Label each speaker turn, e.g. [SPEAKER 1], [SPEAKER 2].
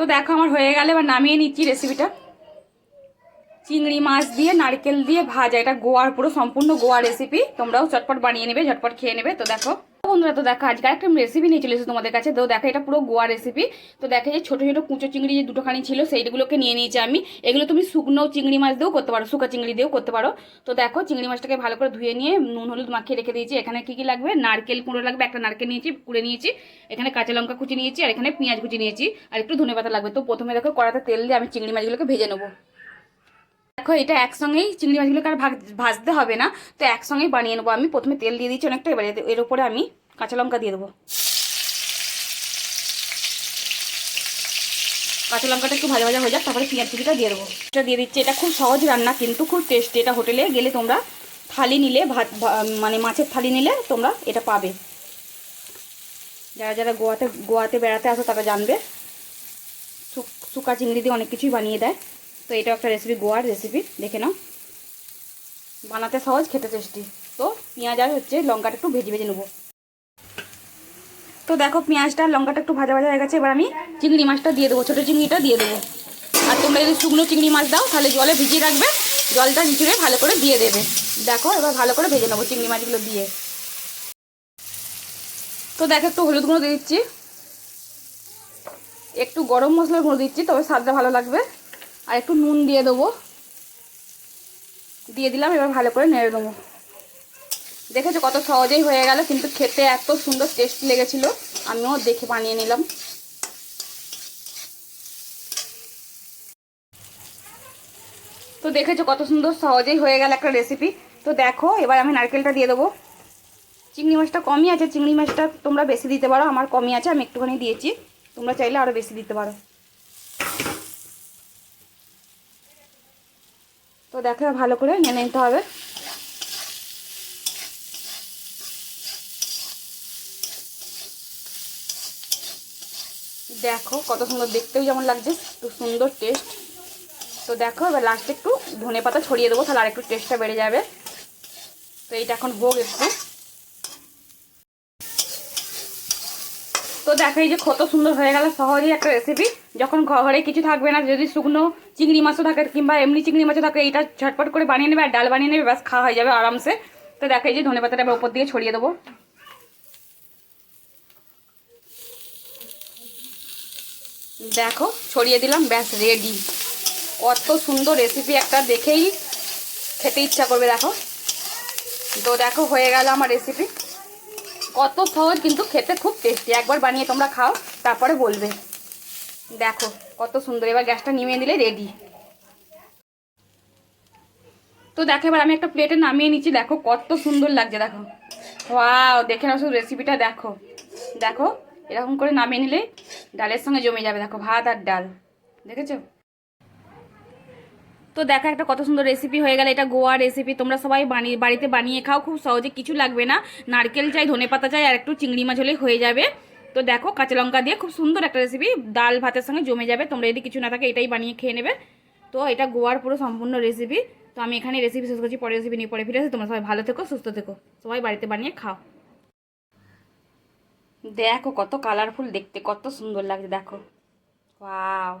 [SPEAKER 1] তো দেখো আমার হয়ে গেলে, এবার নামিয়ে নিচ্ছি রেসিপিটা চিংড়ি মাছ দিয়ে, নারকেল দিয়ে ভাজা। এটা গোয়ার পুরো সম্পূর্ণ গোয়া রেসিপি তোমরাও চটপট বানিয়ে নেবে, ঝটপট খেয়ে নেবে। তো দেখো বন্ধুরা, তো দেখা, আজকে একটা রেসিপি নিয়ে চলে এসেছি তোমাদের কাছে। তো দেখো, এটা পুরো গোয়া রেসিপি তো দেখো যে ছোটো ছোটো কুঁচো চিংড়ি যে দুটোখানি ছিল, সেইগুলোকে নিয়ে নিয়েছি আমি। এগুলো তুমি শুকনো চিংড়ি মাছ দিয়েও করতে পারো শুকা চিংড়ি দিয়েও করতে পারো। তো দেখো, চিংড়ি মাছটাকে ভালো করে ধুয়ে নিয়ে নুন, হলুদ মাখিয়ে রেখে দিয়েছি। এখানে কী কী লাগবে? নারকেল কুঁড়ো লাগবে, একটা নারকেল নিয়েছি, কুড়ে নিয়েছি। এখানে কাঁচা লঙ্কা কুচি নিয়েছি, আর এখানে পেঁয়াজ কুচি নিয়েছি, আর একটু ধনে পাতা লাগবে। তো প্রথমে দেখো কড়াতে তেল দিয়ে আমি চিংড়ি মাছগুলোকে ভেজে নেব। দেখো, এটা একসঙ্গেই চিংড়ি মাছগুলোকে আর ভাজতে হবে না। তো একসঙ্গেই বানিয়ে নেব আমি। প্রথমে তেল দিয়ে দিচ্ছি অনেকটা, এবারে এর উপরে আমি কাঁচা লঙ্কা দিয়ে দেবো। কাঁচা লঙ্কাটা একটু ভাজা ভাজা হয়ে যাক, তারপরে পেঁয়াজ কুচিটা দিয়ে দেবো। এটা দিয়ে দিচ্ছি, এটা খুব সহজ রান্না, কিন্তু খুব টেস্টি এটা হোটেলে গেলে তোমরা থালি নিলে, ভাত মানে মাছের থালি নিলে তোমরা এটা পাবে। যারা যারা গোয়াতে গোয়াতে বেড়াতে আসো, তারা জানবে। শুকা চিংড়ি দিয়ে অনেক কিছুই বানিয়ে দেয়। তো এটা একটা রেসিপি গোয়ার রেসিপি দেখে নাও। বানাতে সহজ, খেতে টেস্টি তো পেঁয়াজ আর হচ্ছে লঙ্কাটা একটু ভেজে ভেজে নেব। তো দেখো, পেঁয়াজটা, লঙ্কাটা একটু ভাজা ভাজা হয়ে গেছে, এবার আমি চিংড়ি মাছটা দিয়ে দেবো, ছোটো চিংড়িটা দিয়ে দেবো। আর তোমরা যদি শুকনো চিংড়ি মাছ দাও, তাহলে জলে ভিজিয়ে রাখবে, জলটা নিচুড়ে ভালো করে দিয়ে দেবে। দেখো, এবার ভালো করে ভেজে নেব চিংড়ি মাছগুলো দিয়ে। তো দেখো, একটু হলুদ গুঁড়ো দিয়ে দিচ্ছি। একটু গরম মশলার গুঁড়ো দিচ্ছি, তবে স্বাদটা ভালো লাগবে। আর একটু নুন দিয়ে দেবো। দিয়ে দিলাম, এবার ভালো করে নেড়ে দেবো। দেখেছ কত সহজেই হয়ে গেল, কিন্তু খেতে এত সুন্দর টেস্টি লেগেছিল। আমিও দেখে বানিয়ে নিলাম। তো দেখেছ কত সুন্দর সহজেই হয়ে গেল একটা রেসিপি তো দেখো, এবার আমি নারকেলটা দিয়ে দেবো। চিংড়ি মাছটা কমই আছে, চিংড়ি মাছটা তোমরা বেশি দিতে পারো, আমার কমই আছে, আমি একটুখানি দিয়েছি। তোমরা চাইলে আরও বেশি দিতে পারো। তো দেখো ভালো করে নেড়ে নিতে হবে। দেখো কত সুন্দর দেখতেও যেমন লাগছে খুব সুন্দর টেস্ট তো দেখো, এবার লাস্টে একটু ধনে পাতা ছড়িয়ে দেবো, তাহলে আর একটু টেস্টটা বেড়ে যাবে। তো এইটা এখন হোক একটু। তো দেখো যে কত সুন্দর হয়ে গেল সহজেই একটা রেসিপি যখন ঘরে কিছু থাকবে না, যদি শুকনো চিংড়ি মাছও থাকে, কিংবা এমনি চিংড়ি মাছও থাকে, এইটা ঝটপট করে বানিয়ে নেবে আর ডাল বানিয়ে নেবে, ব্যাস, খাওয়া হয়ে যাবে আরামসে। তো দেখো যে ধনে পাতাটা উপর দিয়ে ছড়িয়ে দেবো। দেখো, ছড়িয়ে দিলাম, ব্যাস রেডি কত সুন্দর রেসিপি একটা দেখেই খেতে ইচ্ছা করবে, দেখো। তো দেখো, হয়ে গেল আমার রেসিপি কত সহজ, কিন্তু খেতে খুব টেস্টি একবার বানিয়ে তোমরা খাও, তারপরে বলবে। দেখো, কত সুন্দর। এবার গ্যাসটা নিমিয়ে দিলে রেডি তো দেখো, এবার আমি একটা প্লেটে নামিয়ে নিচ্ছি। দেখো, কত সুন্দর লাগছে, দেখো। ওয়াও দেখে নাও শুধু রেসিপিটা দেখো। দেখো এরকম করে নামিয়ে নিলে ডালের সঙ্গে জমে যাবে। দেখো, ভাত আর ডাল। দেখেছ? তো দেখো, একটা কত সুন্দর রেসিপি হয়ে গেল। এটা গোয়া রেসিপি তোমরা সবাই বানিয়ে, বাড়িতে বানিয়ে খাও। খুব সহজে কিছু লাগবে না। নারকেল চাই, ধনে পাতা চাই, আর একটু চিংড়ি মাছ হলেই হয়ে যাবে। তো দেখো, কাঁচা লঙ্কা দিয়ে খুব সুন্দর একটা রেসিপি ডাল ভাতের সঙ্গে জমে যাবে। তোমরা যদি কিছু না থাকে, এটাই বানিয়ে খেয়ে নেবে। তো এটা গোয়ার পুরো সম্পূর্ণ রেসিপি তো আমি এখানে রেসিপি শেষ করছি। পরে রেসিপি নিয়ে পরে ফিরে আসি। তোমরা সবাই ভালো থেকো, সুস্থ থেকো। সবাই বাড়িতে বানিয়ে খাও। দেখো কত কালারফুল দেখতে কত সুন্দর লাগছে দেখো। ওয়াও